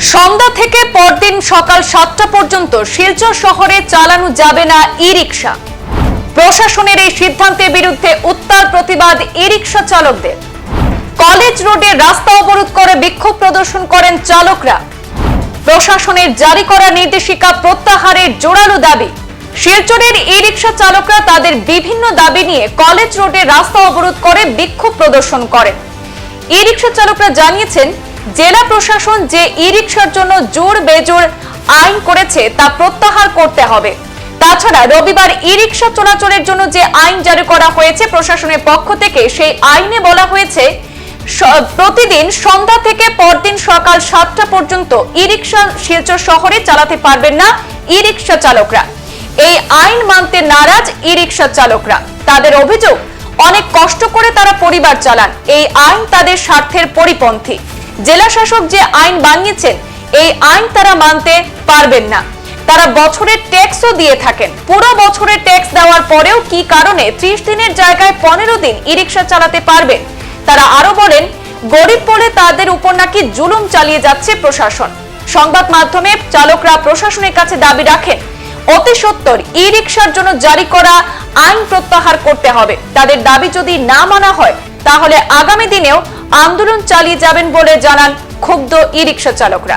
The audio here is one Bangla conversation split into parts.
সন্ধ্যা থেকে পরদিন সকাল সাতটা পর্যন্ত শিলচর শহরে চালানো যাবে না ই রিক্সা প্রশাসনের এই সিদ্ধান্তের বিরুদ্ধে উত্তাল প্রতিবাদ ই রিক্সা চালকদের। কলেজ রোডে রাস্তা অবরোধ করে বিক্ষোভ প্রদর্শন করেন চালকরা। প্রশাসনের জারি করা নির্দেশিকা প্রত্যাহারের জোরালো দাবি। শিলচরের ই রিক্সা চালকরা তাদের বিভিন্ন দাবি নিয়ে কলেজ রোডে রাস্তা অবরোধ করে বিক্ষোভ প্রদর্শন করেন। ই রিক্সা চালকরা জানিয়েছেন জেলা প্রশাসন যে ই রিক্সার জন্য জোর বেজোর আইন করেছে তা প্রত্যাহার করতে হবে। তাছাড়া রবিবার ই রিক্সা চলাচলের জন্য যে আইন জারি করা হয়েছে প্রশাসনের পক্ষ থেকে, সেই আইনে বলা হয়েছে প্রতিদিন সন্ধ্যা থেকে পরদিন সকাল সাতটা পর্যন্ত ই রিক্সা শিলচর শহরে চালাতে পারবেন না ই রিক্সা চালকরা। এই আইন মানতে নারাজ ই রিক্সা চালকরা। তাদের অভিযোগ, অনেক কষ্ট করে তারা পরিবার চালান। এই আইন তাদের স্বার্থের পরিপন্থী। জেলা শাসক যে আইন বানিয়েছেন, এই আইন তারা মানতে পারবেন না। তারা বছরের ট্যাক্সও দিয়ে থাকেন। পুরো বছরের ট্যাক্স দেওয়ার পরেও কি কারণে ত্রিশ দিনের জায়গায় পনেরো দিন ই রিক্সা চালাতে পারবেন? তারা আরও বলেন, গরিব বলে তাদের উপর নাকি জুলুম চালিয়ে যাচ্ছে প্রশাসন। সংবাদ মাধ্যমে চালকরা প্রশাসনের কাছে দাবি রাখেন, অতি সত্তর ই রিক্সার জন্য জারি করা আইন প্রত্যাহার করতে হবে। তাদের দাবি যদি না মানা হয় তাহলে আগামী দিনেও আন্দোলন চালিয়ে যাবেন বলে জানান ক্ষুব্ধ ই রিক্সা চালকরা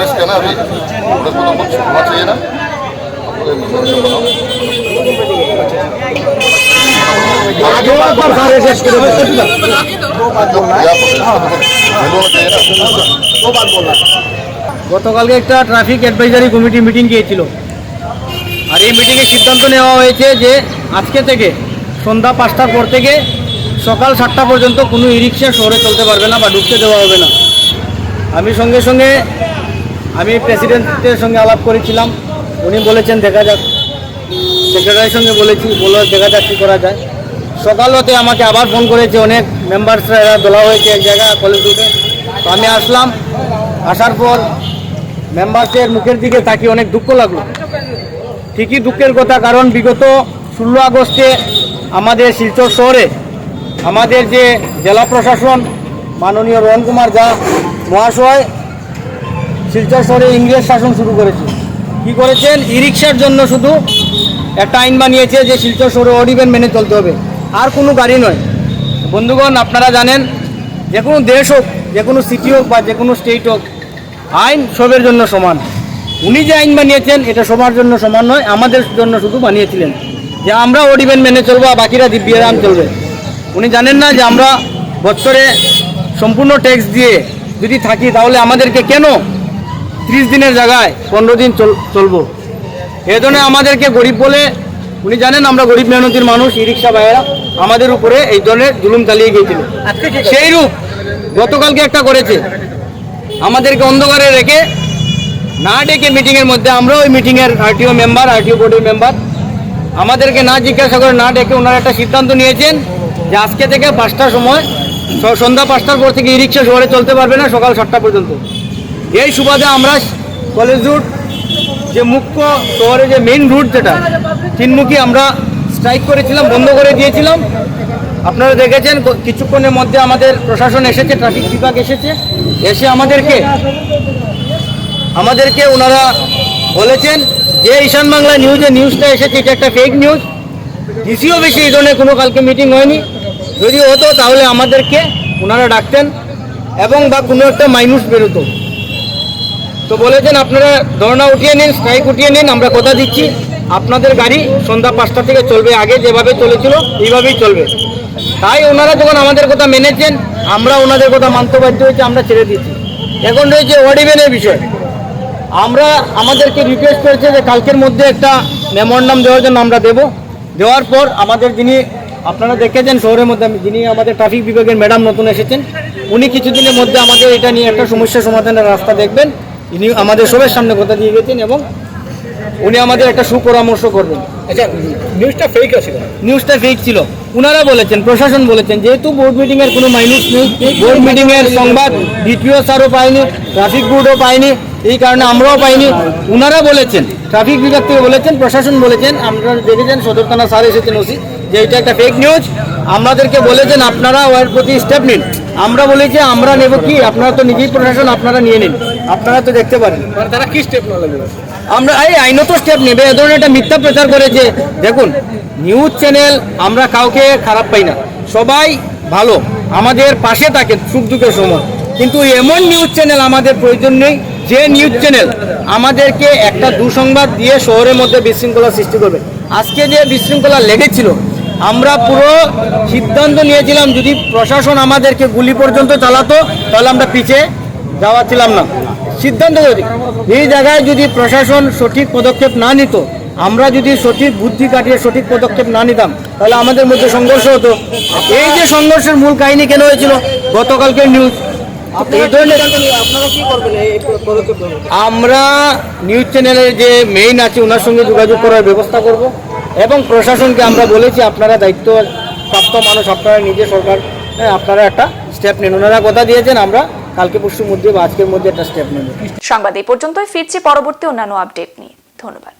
क्या ना अभी फुटेज को तो कुछ होना चाहिए ना आपको मेंशन बनाओ আগে একবার সারে শেষ করে দেবো। जो या फुटेज को तो कुछ वैल्यू होना चाहिए ना গতকালকে একটা ট্রাফিক অ্যাডভাইজারি কমিটি মিটিং গিয়েছিল আর এই মিটিংয়ে সিদ্ধান্ত নেওয়া হয়েছে যে আজকে থেকে সন্ধ্যা পাঁচটার পর থেকে সকাল সাতটা পর্যন্ত কোনো ই রিক্সা শহরে চলতে পারবে না বা ঢুকতে দেওয়া হবে না আমি সঙ্গে সঙ্গে আমি প্রেসিডেন্টের সঙ্গে আলাপ করেছিলাম। উনি বলেছেন, দেখা যাক। সেক্রেটারির সঙ্গে বলেছি বলে দেখা যাক কী করা যায়। সকাল হতে আমাকে আবার ফোন করেছে অনেক মেম্বার্সরা, এরা তোলা হয়েছে এক জায়গায় কলেজ রুটে। তো আমি আসলাম। আসার পর মেম্বারসের মুখের দিকে তাকিয়ে অনেক দুঃখ লাগল। ঠিকই দুঃখের কথা, কারণ বিগত ষোলো আগস্টে আমাদের শিলচর শহরে আমাদের যে জেলা প্রশাসন মাননীয় রোহন কুমার ঝা মহাশয় শিলচর শহরে ইংরেজ শাসন শুরু করেছে। কি করেছেন? ই রিক্সার জন্য শুধু একটা আইন বানিয়েছে যে শিলচর শহরে অডিবেন মেনে চলতে হবে। আর কোনো গাড়ি নয়। বন্ধুগণ, আপনারা জানেন, যে কোনো দেশ হোক, যে কোনো সিটি হোক বা যে কোনো স্টেট হোক, আইন সবের জন্য সমান। উনি যে আইন বানিয়েছেন, এটা সবার জন্য সমান নয়, আমাদের জন্য শুধু বানিয়েছিলেন। যে আমরা অডিবেন মেনে চলবো আর বাকিরা দিব্যারাম চলবে। উনি জানেন না যে আমরা বছরে সম্পূর্ণ ট্যাক্স দিয়ে যদি থাকি, তাহলে আমাদেরকে কেন ত্রিশ দিনের জায়গায় পনেরো দিন চল চলবো। এই জন্য আমাদেরকে গরিব বলে উনি জানেন আমরা গরিব মেহনতির মানুষ ই রিক্সা ভাইয়েরা আমাদের উপরে এই ধরনের জুলুম চালিয়ে গিয়েছিল। সেই রূপ গতকালকে একটা করেছে। আমাদেরকে অন্ধকারে রেখে না ডেকে মিটিংয়ের মধ্যে আমরা ওই মিটিংয়ের আরটিও মেম্বার আরটিও বোর্ডের মেম্বার আমাদেরকে না জিজ্ঞাসা করে না ডেকে ওনারা একটা সিদ্ধান্ত নিয়েছেন যে আজকে থেকে পাঁচটার সময় সন্ধ্যা পাঁচটার পর থেকে ই রিক্সা শহরে চলতে পারবে না সকাল সাতটা পর্যন্ত। এই সুবাদে আমরা কলেজ রুট, যে মুখ্য শহরে যে মেইন রুট যেটা, তিনমুখী আমরা স্ট্রাইক করেছিলাম, বন্ধ করে দিয়েছিলাম। আপনারা দেখেছেন কিছুক্ষণের মধ্যে আমাদের প্রশাসন এসেছে ট্রাফিক বিভাগ এসেছে। এসে আমাদেরকে আমাদেরকে ওনারা বলেছেন যে ঈশান বাংলা নিউজে নিউজটা এসেছে, এটা একটা ফেক নিউজ ডিসিও বেশি এই ধরনের কোনো কালকে মিটিং হয়নি। যদি হতো, তাহলে আমাদেরকে ওনারা ডাকতেন এবং বা কোনো একটা মাইনুস বেরোতো। তো বলেছেন আপনারা ধর্ণা উঠিয়ে নিন স্ট্রাইক উঠিয়ে নিন, আমরা কথা দিচ্ছি। আপনাদের গাড়ি সন্ধ্যা পাঁচটা থেকে চলবে আগে যেভাবে চলেছিল, এইভাবেই চলবে। তাই ওনারা যখন আমাদের কথা মেনেছেন, আমরা ওনাদের কথা মানতে বাধ্য হয়েছে, আমরা ছেড়ে দিয়েছি। এখন রয়েছে ওয়ার্ডিবেনের বিষয়। আমরা আমাদেরকে রিকোয়েস্ট করেছে যে কালকের মধ্যে একটা মেমোরান্ডাম দেওয়ার জন্য আমরা দেব। দেওয়ার পর আমাদের যিনি, আপনারা দেখেছেন শহরের মধ্যে যিনি আমাদের ট্রাফিক বিভাগের ম্যাডাম নতুন এসেছেন, উনি কিছুদিনের মধ্যে আমাদের এটা নিয়ে একটা সমস্যা সমাধানের রাস্তা দেখবেন। ইনি আমাদের সবার সামনে কথা দিয়ে গেছেন এবং উনি আমাদের একটা সুপরামর্শ করবেন। আচ্ছা নিউজটা ফেক আছে নিউজটা ফেক ছিল। উনারা বলেছেন প্রশাসন বলেছেন যেহেতু বোর্ড মিটিং এর কোনো মাইনুস নেই বোর্ড মিটিং এর সংবাদ দ্বিতীয় স্যারও পায়নি ট্রাফিক বোর্ডও পায়নি এই কারণে আমরাও পাইনি। উনারা বলেছেন ট্রাফিক বিভাগ থেকে বলেছেন প্রশাসন বলেছেন আপনারা দেখেছেন সদর থানা স্যার এসেছেন ওসি যে এটা একটা ফেক নিউজ আমাদেরকে বলেছেন আপনারা ওর প্রতি স্টেপ নিন। আমরা বলেছি আমরা নেব কি? আপনারা তো নিজেই প্রশাসন আপনারা নিয়ে নিন। আপনারা তো দেখতে পারেন। মানে তারা কি স্টেপ আমরা এই আইনত স্টেপ নেবে এ ধরনের একটা মিথ্যা প্রচার করেছে দেখুন নিউজ চ্যানেল আমরা কাউকে খারাপ পাই না। সবাই ভালো আমাদের পাশে থাকে সুখ দুঃখের সময়। কিন্তু এমন নিউজ চ্যানেল আমাদের প্রয়োজন নেই যে নিউজ চ্যানেল আমাদেরকে একটা দুঃসংবাদ দিয়ে শহরের মধ্যে বিশৃঙ্খলা সৃষ্টি করবে। আজকে যে বিশৃঙ্খলা লেগেছিল আমরা পুরো সিদ্ধান্ত নিয়েছিলাম যদি প্রশাসন আমাদেরকে গুলি পর্যন্ত চালাতো তাহলে আমরা পিছিয়ে যাওয়া ছিলাম না। সিদ্ধান্ত যদি এই জায়গায় যদি প্রশাসন সঠিক পদক্ষেপ না নিত আমরা যদি সঠিক বুদ্ধি কাটিয়ে সঠিক পদক্ষেপ না নিতাম তাহলে আমাদের মধ্যে সংঘর্ষ হতো। এই যে সংঘর্ষের মূল কাহিনী কেন হয়েছিল? গতকালকের নিউজ আমরা নিউজ চ্যানেলের যে মেইন আছে ওনার সঙ্গে যোগাযোগ করার ব্যবস্থা করব এবং প্রশাসনকে আমরা বলেছি আপনারা দায়িত্ব প্রাপ্ত মানুষ আপনারা নিজে সরকার হ্যাঁ, আপনারা একটা স্টেপ নেন। ওনারা কথা দিয়েছেন আমরা কালকে পরশুর মধ্যে বা আজকের মধ্যে একটা স্টেপ নেবে। সংবাদ এই পর্যন্তই, ফিরছি পরবর্তী অন্যান্য আপডেট নিয়ে। ধন্যবাদ।